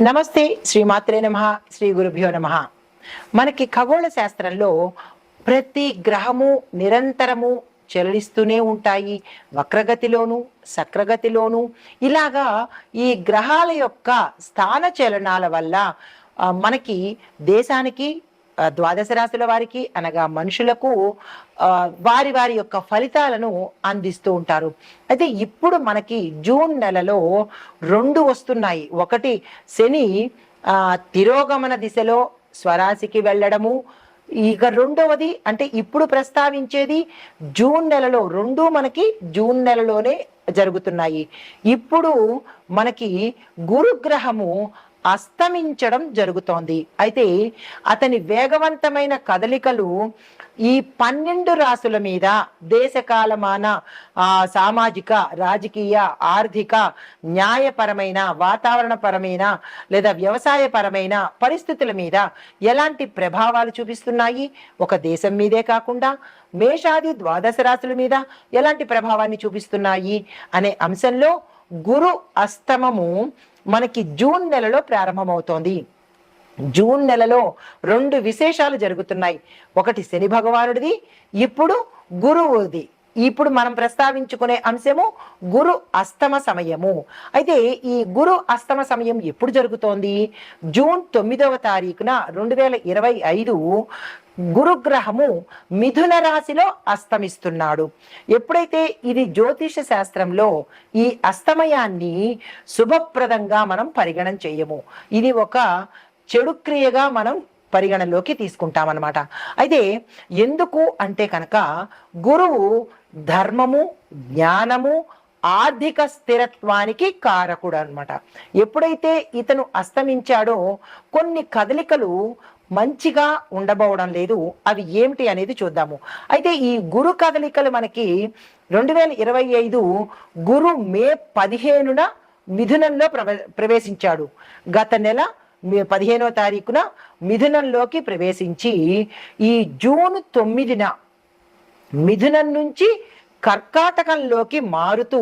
నమస్తే శ్రీమాత్రే నమ శ్రీ గురుభ్యో నమ. మనకి ఖగోళ శాస్త్రంలో ప్రతి గ్రహము నిరంతరము చలిస్తూనే ఉంటాయి. వక్రగతిలోను సక్రగతిలోను. ఇలాగా ఈ గ్రహాల యొక్క స్థాన చలనాల వల్ల మనకి దేశానికి ద్వాదశ రాశుల వారికి అనగా మనుషులకు వారి వారి యొక్క ఫలితాలను అందిస్తూ ఉంటారు. అయితే ఇప్పుడు మనకి జూన్ నెలలో రెండు వస్తున్నాయి. ఒకటి శని తిరోగమన దిశలో స్వరాశికి వెళ్ళడము. ఇక రెండవది అంటే ఇప్పుడు ప్రస్తావించేది జూన్ నెలలో రెండు మనకి జూన్ నెలలోనే జరుగుతున్నాయి. ఇప్పుడు మనకి గురుగ్రహము అస్తమించడం జరుగుతోంది. అయితే అతని వేగవంతమైన కదలికలు ఈ పన్నెండు రాసుల మీద దేశకాలమాన ఆ, సామాజిక రాజకీయ ఆర్థిక న్యాయపరమైన వాతావరణపరమైన లేదా వ్యవసాయపరమైన పరిస్థితుల మీద ఎలాంటి ప్రభావాలు చూపిస్తున్నాయి? ఒక దేశం మీదే కాకుండా మేషాది ద్వాదశ రాశుల మీద ఎలాంటి ప్రభావాన్ని చూపిస్తున్నాయి? అనే అంశంలో గురు అస్తమము మనకి జూన్ నెలలో ప్రారంభమవుతోంది. జూన్ నెలలో రెండు విశేషాలు జరుగుతున్నాయి. ఒకటి శని భగవానుడిది ఇప్పుడు గురువుది. ఇప్పుడు మనం ప్రస్తావించుకునే అంశము గురు అస్తమ సమయము. అయితే ఈ గురు అస్తమ సమయం ఎప్పుడు జరుగుతోంది? జూన్ తొమ్మిదవ తారీఖున రెండు వేల ఇరవై ఐదు గురుగ్రహము మిథున రాశిలో అస్తమిస్తున్నాడు. ఎప్పుడైతే ఇది జ్యోతిష శాస్త్రంలో ఈ అస్తమయాన్ని శుభప్రదంగా మనం పరిగణన చేయము. ఇది ఒక చెడు క్రియగా మనం పరిగణలోకి తీసుకుంటామన్నమాట. అయితే ఎందుకు అంటే కనుక గురువు ధర్మము జ్ఞానము ఆర్థిక స్థిరత్వానికి కారకుడు అనమాట ఎప్పుడైతే ఇతను అస్తమించాడో కొన్ని కదలికలు మంచిగా ఉండబోవడం లేదు. అవి ఏమిటి అనేది చూద్దాము. అయితే ఈ గురు కదలికలు మనకి రెండు వేల ఇరవై ఐదు గురు మే పదిహేనున మిథునంలో ప్రవ ప్రవేశించాడు. గత నెల మే పదిహేనో తారీఖున మిథునంలోకి ప్రవేశించి ఈ జూన్ తొమ్మిదిన మిథునం నుంచి కర్కాటకంలోకి మారుతూ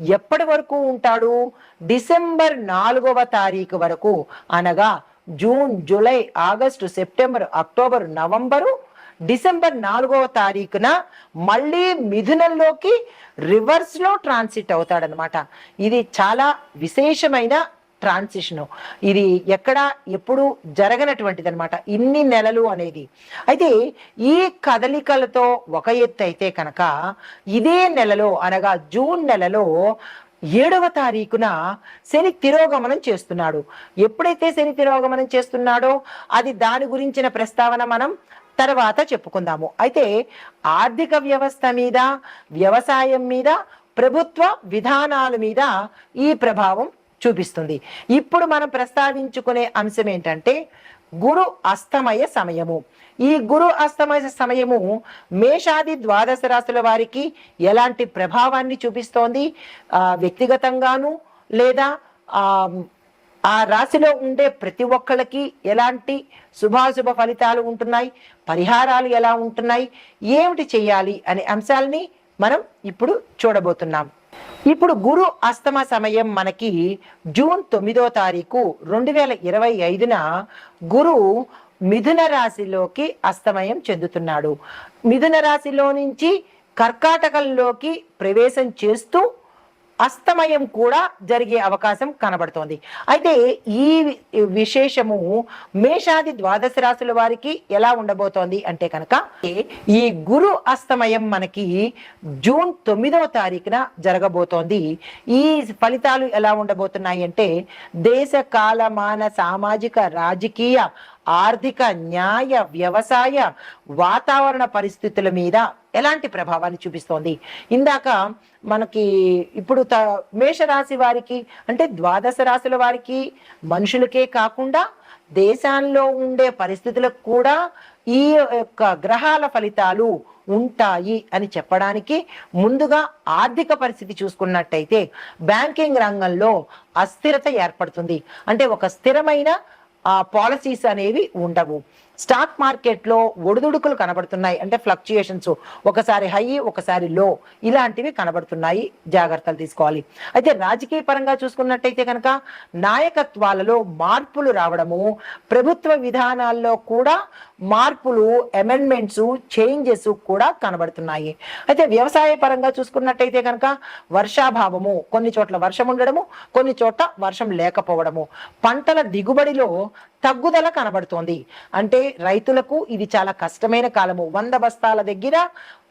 ఎప్పటి వరకు ఉంటాడు? డిసెంబర్ నాలుగవ తారీఖు వరకు అనగా June July August September October November December నాలుగవ తారీఖున మళ్ళీ మిథునంలోకి రివర్స్లో ట్రాన్సిట్ అవుతాడనమాట ఇది చాలా విశేషమైన ట్రాన్సిషన్. ఇది ఎక్కడ ఎప్పుడు జరగనటువంటిది అనమాట ఇన్ని నెలలు అనేది. అయితే ఈ కదలికలతో ఒక ఎత్తు అయితే కనుక ఇదే నెలలో అనగా జూన్ నెలలో ఏడవ తారీఖున శని తిరోగమనం చేస్తున్నాడు. ఎప్పుడైతే శని తిరోగమనం చేస్తున్నాడో అది దాని గురించిన ప్రస్తావన మనం తర్వాత చెప్పుకుందాము. అయితే ఆర్థిక వ్యవస్థ మీద వ్యవసాయం మీద ప్రభుత్వ విధానాల మీద ఈ ప్రభావం చూపిస్తుంది. ఇప్పుడు మనం ప్రస్తావించుకునే అంశం ఏంటంటే గురు అస్తమయ సమయము. ఈ గురు అస్తమయ సమయము మేషాది ద్వాదశ రాశుల వారికి ఎలాంటి ప్రభావాన్ని చూపిస్తోంది? వ్యక్తిగతంగాను లేదా ఆ ఆ రాశిలో ఉండే ప్రతి ఒక్కళ్ళకి ఎలాంటి శుభాశుభ ఫలితాలు ఉంటున్నాయి? పరిహారాలు ఎలా ఉంటున్నాయి? ఏమిటి చేయాలి? అనే అంశాలని మనం ఇప్పుడు చూడబోతున్నాం. ఇప్పుడు గురు అస్తమ సమయం మనకి జూన్ తొమ్మిదో తారీఖు రెండు వేల ఇరవై ఐదున గురు మిథున రాశిలోకి అస్తమయం చెందుతున్నాడు. మిథున రాశిలో నుంచి కర్కాటకంలోకి ప్రవేశం చేస్తూ అస్తమయం కూడా జరిగే అవకాశం కనబడుతోంది. అయితే ఈ విశేషము మేషాది ద్వాదశ రాశుల వారికి ఎలా ఉండబోతోంది అంటే కనుక ఈ గురు అస్తమయం మనకి జూన్ తొమ్మిదవ తారీఖున జరగబోతోంది. ఈ ఫలితాలు ఎలా ఉండబోతున్నాయి అంటే దేశ కాలమాన సామాజిక రాజకీయ ఆర్థిక న్యాయ వ్యవసాయ వాతావరణ పరిస్థితుల మీద ఎలాంటి ప్రభావాన్ని చూపిస్తోంది? ఇందాక మనకి ఇప్పుడు త మేషరాశి వారికి అంటే ద్వాదశ రాశుల వారికి మనుషులకే కాకుండా దేశాల్లో ఉండే పరిస్థితులకు కూడా ఈ యొక్క గ్రహాల ఫలితాలు ఉంటాయి అని చెప్పడానికి ముందుగా ఆర్థిక పరిస్థితి చూసుకున్నట్టయితే బ్యాంకింగ్ రంగంలో అస్థిరత ఏర్పడుతుంది. అంటే ఒక స్థిరమైన పాలసీస్ అనేవి ఉండవు. స్టాక్ మార్కెట్లో ఒడిదుడుకులు కనబడుతున్నాయి. అంటే ఫ్లక్చుయేషన్స్ ఒకసారి హై ఒకసారి లో ఇలాంటివి కనబడుతున్నాయి. జాగ్రత్తలు తీసుకోవాలి. అయితే రాజకీయ పరంగా చూసుకున్నట్టయితే కనుక నాయకత్వాలలో మార్పులు రావడము ప్రభుత్వ విధానాల్లో కూడా మార్పులు అమెండ్మెంట్స్ చేంజెస్ కూడా కనబడుతున్నాయి. అయితే వ్యవసాయ పరంగా చూసుకున్నట్టయితే కనుక వర్షాభావము కొన్ని చోట్ల వర్షం ఉండడము కొన్ని చోట్ల వర్షం లేకపోవడము. పంటల దిగుబడిలో తగ్గుదల కనబడుతోంది. అంటే రైతులకు ఇది చాలా కష్టమైన కాలము. వంద బస్తాల దగ్గర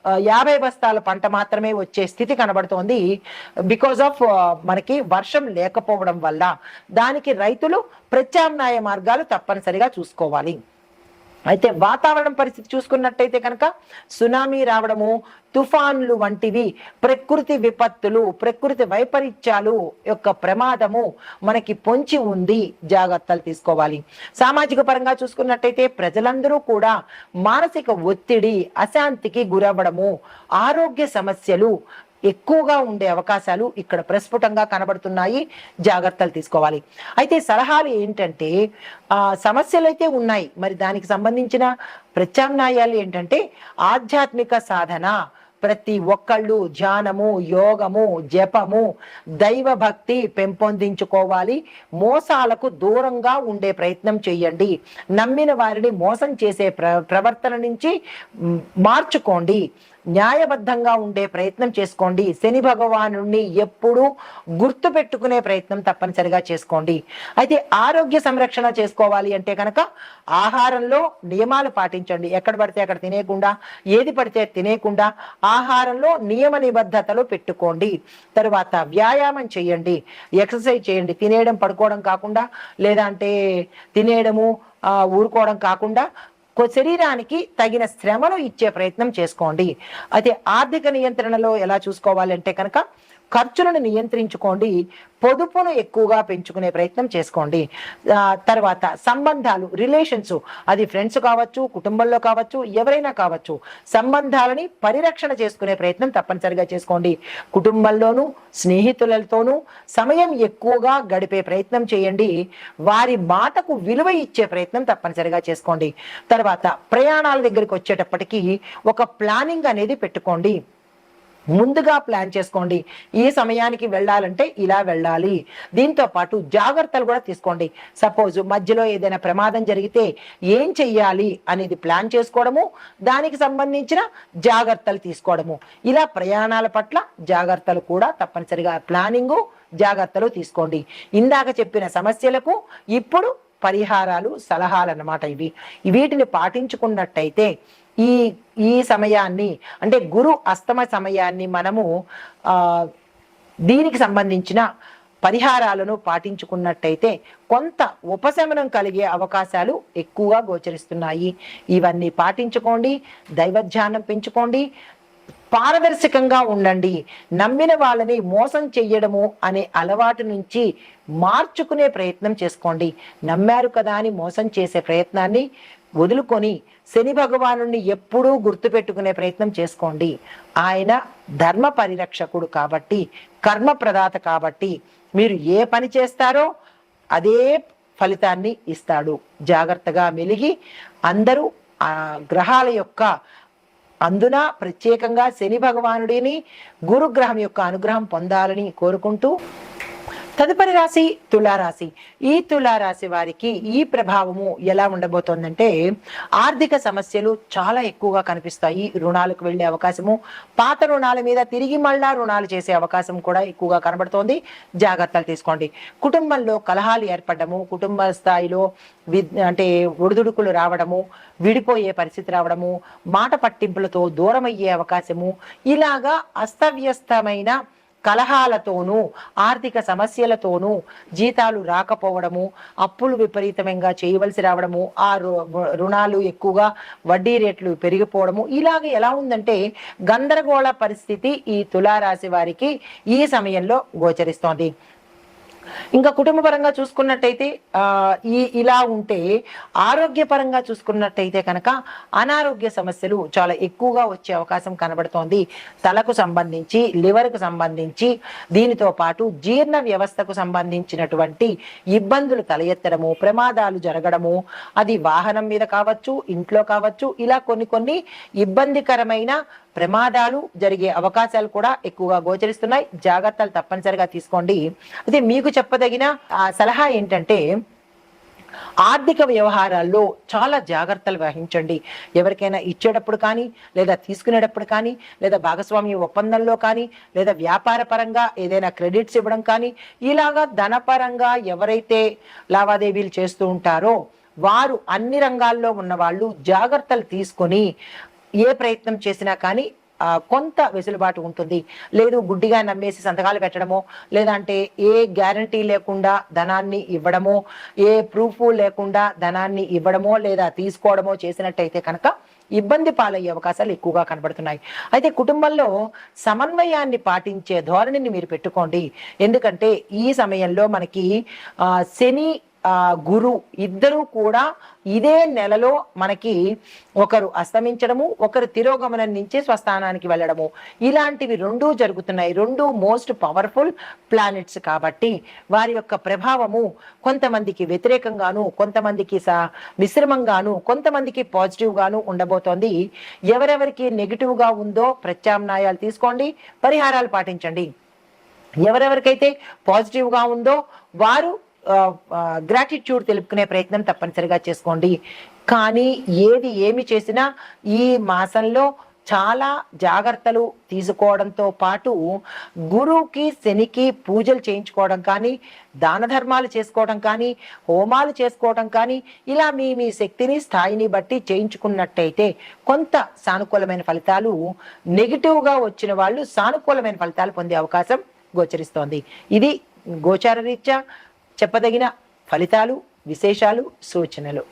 యాభై బస్తాల పంట మాత్రమే వచ్చే స్థితి కనబడుతోంది. బికాజ్ ఆఫ్ మనకి వర్షం లేకపోవడం వల్ల దానికి రైతులు ప్రత్యామ్నాయ మార్గాలు తప్పనిసరిగా చూసుకోవాలి. అయితే వాతావరణం పరిస్థితి చూసుకున్నట్టయితే కనుక సునామీ రావడము తుఫాన్లు వంటివి ప్రకృతి విపత్తులు ప్రకృతి వైపరీత్యాలు యొక్క ప్రమాదము మనకి పొంచి ఉంది. జాగ్రత్తలు తీసుకోవాలి. సామాజిక పరంగా చూసుకున్నట్టయితే ప్రజలందరూ కూడా మానసిక ఒత్తిడి అశాంతికి గురవ్వడము ఆరోగ్య సమస్యలు ఎక్కువగా ఉండే అవకాశాలు ఇక్కడ ప్రస్ఫుటంగా కనబడుతున్నాయి. జాగ్రత్తలు తీసుకోవాలి. అయితే సలహాలు ఏంటంటే సమస్యలు అయితే ఉన్నాయి. మరి దానికి సంబంధించిన ప్రత్యామ్నాయాలు ఏంటంటే ఆధ్యాత్మిక సాధన. ప్రతి ఒక్కళ్ళు ధ్యానము యోగము జపము దైవభక్తి పెంపొందించుకోవాలి. మోసాలకు దూరంగా ఉండే ప్రయత్నం చేయండి. నమ్మిన వారిని మోసం చేసే ప్ర ప్రవర్తన నుంచి మార్చుకోండి. న్యాయబద్ధంగా ఉండే ప్రయత్నం చేసుకోండి. శని భగవాను ఎప్పుడూ గుర్తు పెట్టుకునే ప్రయత్నం తప్పనిసరిగా చేసుకోండి. అయితే ఆరోగ్య సంరక్షణ చేసుకోవాలి అంటే కనుక ఆహారంలో నియమాలు పాటించండి. ఎక్కడ పడితే అక్కడ తినేయకుండా ఏది పడితే తినేయకుండా ఆహారంలో నియమ నిబద్ధతలు పెట్టుకోండి. తర్వాత వ్యాయామం చేయండి. ఎక్సర్సైజ్ చేయండి. తినేయడం పడుకోవడం కాకుండా లేదా అంటే తినేయడము ఊరుకోవడం కాకుండా శరీరానికి తగిన శ్రమను ఇచ్చే ప్రయత్నం చేసుకోండి. అయితే ఆర్థిక నియంత్రణలో ఎలా చూసుకోవాలంటే కనుక ఖర్చులను నియంత్రించుకోండి పొదుపును ఎక్కువగా పెంచుకునే ప్రయత్నం చేసుకోండి. తర్వాత సంబంధాలు రిలేషన్స్ అది ఫ్రెండ్స్ కావచ్చు కుటుంబంలో కావచ్చు ఎవరైనా కావచ్చు సంబంధాలని పరిరక్షణ చేసుకునే ప్రయత్నం తప్పనిసరిగా చేసుకోండి. కుటుంబంలోనూ స్నేహితులతోనూ సమయం ఎక్కువగా గడిపే ప్రయత్నం చేయండి. వారి మాటకు విలువ ఇచ్చే ప్రయత్నం తప్పనిసరిగా చేసుకోండి. తర్వాత ప్రయాణాల దగ్గరికి వచ్చేటప్పటికీ ఒక ప్లానింగ్ అనేది పెట్టుకోండి. ముందుగా ప్లాన్ చేసుకోండి. ఈ సమయానికి వెళ్ళాలంటే ఇలా వెళ్ళాలి. దీంతో పాటు జాగ్రత్తలు కూడా తీసుకోండి. సపోజ్ మధ్యలో ఏదైనా ప్రమాదం జరిగితే ఏం చెయ్యాలి అనేది ప్లాన్ చేసుకోవడము దానికి సంబంధించిన జాగ్రత్తలు తీసుకోవడము. ఇలా ప్రయాణాల పట్ల జాగ్రత్తలు కూడా తప్పనిసరిగా ప్లానింగు జాగ్రత్తలు తీసుకోండి. ఇందాక చెప్పిన సమస్యలకు ఇప్పుడు పరిహారాలు సలహాలు అన్నమాట ఇవి. వీటిని పాటించుకున్నట్టయితే ఈ ఈ సమయాన్ని అంటే గురు అస్తమ సమయాన్ని మనము దీనికి సంబంధించిన పరిహారాలను పాటించుకున్నట్టయితే కొంత ఉపశమనం కలిగే అవకాశాలు ఎక్కువగా గోచరిస్తున్నాయి. ఇవన్నీ పాటించుకోండి దైవధ్యానం పెంచుకోండి పారదర్శకంగా ఉండండి. నమ్మిన వాళ్ళని మోసం చెయ్యడము అనే అలవాటు నుంచి మార్చుకునే ప్రయత్నం చేసుకోండి. నమ్మారు కదా అని మోసం చేసే ప్రయత్నాన్ని వదులుకొని శని భగవాను ఎప్పుడూ గుర్తుపెట్టుకునే ప్రయత్నం చేసుకోండి. ఆయన ధర్మ పరిరక్షకుడు కాబట్టి కర్మ ప్రదాత కాబట్టి మీరు ఏ పని చేస్తారో అదే ఫలితాన్ని ఇస్తాడు. జాగ్రత్తగా మెలిగి అందరూ ఆ గ్రహాల యొక్క అందున ప్రత్యేకంగా శని భగవానుడిని గురుగ్రహం యొక్క అనుగ్రహం పొందాలని కోరుకుంటూ తదుపరి రాశి తులారాశి. ఈ తులారాశి వారికి ఈ ప్రభావము ఎలా ఉండబోతోందంటే ఆర్థిక సమస్యలు చాలా ఎక్కువగా కనిపిస్తాయి. రుణాలకు వెళ్ళే అవకాశము పాత రుణాల మీద తిరిగి మళ్ళా రుణాలు చేసే అవకాశం కూడా ఎక్కువగా కనబడుతోంది. జాగ్రత్తలు తీసుకోండి. కుటుంబంలో కలహాలు ఏర్పడము కుటుంబ స్థాయిలో వి అంటే ఒడిదుడుకులు రావడము విడిపోయే పరిస్థితి రావడము మాట పట్టింపులతో దూరమయ్యే అవకాశము ఇలాగా అస్తవ్యస్తమైన కలహాలతోనూ ఆర్థిక సమస్యలతోనూ జీతాలు రాకపోవడము అప్పులు విపరీతంగా చేయవలసి రావడము ఆ రు- రుణాలు ఎక్కువగా వడ్డీ రేట్లు పెరిగిపోవడము. ఇలాగ ఎలా ఉందంటే గందరగోళ పరిస్థితి ఈ తులారాశి వారికి ఈ సమయంలో గోచరిస్తోంది. ఇంకా కుటుంబ పరంగా చూసుకున్నట్టయితే ఈ ఇలా ఉంటే ఆరోగ్యపరంగా చూసుకున్నట్టయితే కనుక అనారోగ్య సమస్యలు చాలా ఎక్కువగా వచ్చే అవకాశం కనబడుతోంది. తలకు సంబంధించి లివర్కు సంబంధించి దీనితో పాటు జీర్ణ వ్యవస్థకు సంబంధించినటువంటి ఇబ్బందులు తలెత్తడము ప్రమాదాలు జరగడము అది వాహనం మీద కావచ్చు ఇంట్లో కావచ్చు ఇలా కొన్ని కొన్ని ఇబ్బందికరమైన ప్రమాదాలు జరిగే అవకాశాలు కూడా ఎక్కువగా గోచరిస్తున్నాయి. జాగ్రత్తలు తప్పనిసరిగా తీసుకోండి. అయితే మీకు చెప్పదగిన ఆ సలహా ఏంటంటే ఆర్థిక వ్యవహారాల్లో చాలా జాగ్రత్తలు వహించండి. ఎవరికైనా ఇచ్చేటప్పుడు కానీ లేదా తీసుకునేటప్పుడు కానీ లేదా భాగస్వామ్య ఒప్పందంలో కానీ లేదా వ్యాపార పరంగా ఏదైనా క్రెడిట్స్ ఇవ్వడం కానీ ఇలాగా ధనపరంగా ఎవరైతే లావాదేవీలు చేస్తూ ఉంటారో వారు అన్ని రంగాల్లో ఉన్న వాళ్ళు జాగ్రత్తలు తీసుకొని ఏ ప్రయత్నం చేసినా కానీ కొంత వెసులుబాటు ఉంటుంది. లేదు గుడ్డిగా నమ్మేసి సంతకాలు పెట్టడమో లేదంటే ఏ గ్యారంటీ లేకుండా ధనాన్ని ఇవ్వడమో ఏ ప్రూఫ్ లేకుండా ధనాన్ని ఇవ్వడమో లేదా తీసుకోవడమో చేసినట్టయితే కనుక ఇబ్బంది పాలయ్యే అవకాశాలు ఎక్కువగా కనబడుతున్నాయి. అయితే కుటుంబంలో సమన్వయాన్ని పాటించే ధోరణిని మీరు పెట్టుకోండి. ఎందుకంటే ఈ సమయంలో మనకి శని గురు ఇద్దరూ కూడా ఇదే నెలలో మనకి ఒకరు అస్తమించడము ఒకరు తిరోగమనం నుంచి స్వస్థానానికి వెళ్ళడము. ఇలాంటివి రెండూ జరుగుతున్నాయి. రెండు మోస్ట్ పవర్ఫుల్ ప్లానెట్స్ కాబట్టి వారి యొక్క ప్రభావము కొంతమందికి వ్యతిరేకంగాను కొంతమందికి స మిశ్రమంగాను కొంతమందికి పాజిటివ్గాను ఉండబోతోంది. ఎవరెవరికి నెగిటివ్గా ఉందో ప్రత్యామ్నాయాలు తీసుకోండి పరిహారాలు పాటించండి. ఎవరెవరికైతే పాజిటివ్గా ఉందో వారు గ్రాటిట్యూడ్ తెలుపుకునే ప్రయత్నం తప్పనిసరిగా చేసుకోండి. కానీ ఏది ఏమి చేసినా ఈ మాసంలో చాలా జాగ్రత్తలు తీసుకోవడంతో పాటు గురువుకి శనికి పూజలు చేయించుకోవడం కానీ దాన ధర్మాలు చేసుకోవడం కానీ హోమాలు చేసుకోవడం కానీ ఇలా మీ మీ శక్తిని స్థాయిని బట్టి చేయించుకున్నట్టయితే కొంత సానుకూలమైన ఫలితాలు నెగిటివ్గా వచ్చిన వాళ్ళు సానుకూలమైన ఫలితాలు పొందే అవకాశం గోచరిస్తోంది. ఇది గోచార రీత్యా చెప్పదగిన ఫలితాలు విశేషాలు సూచనలు.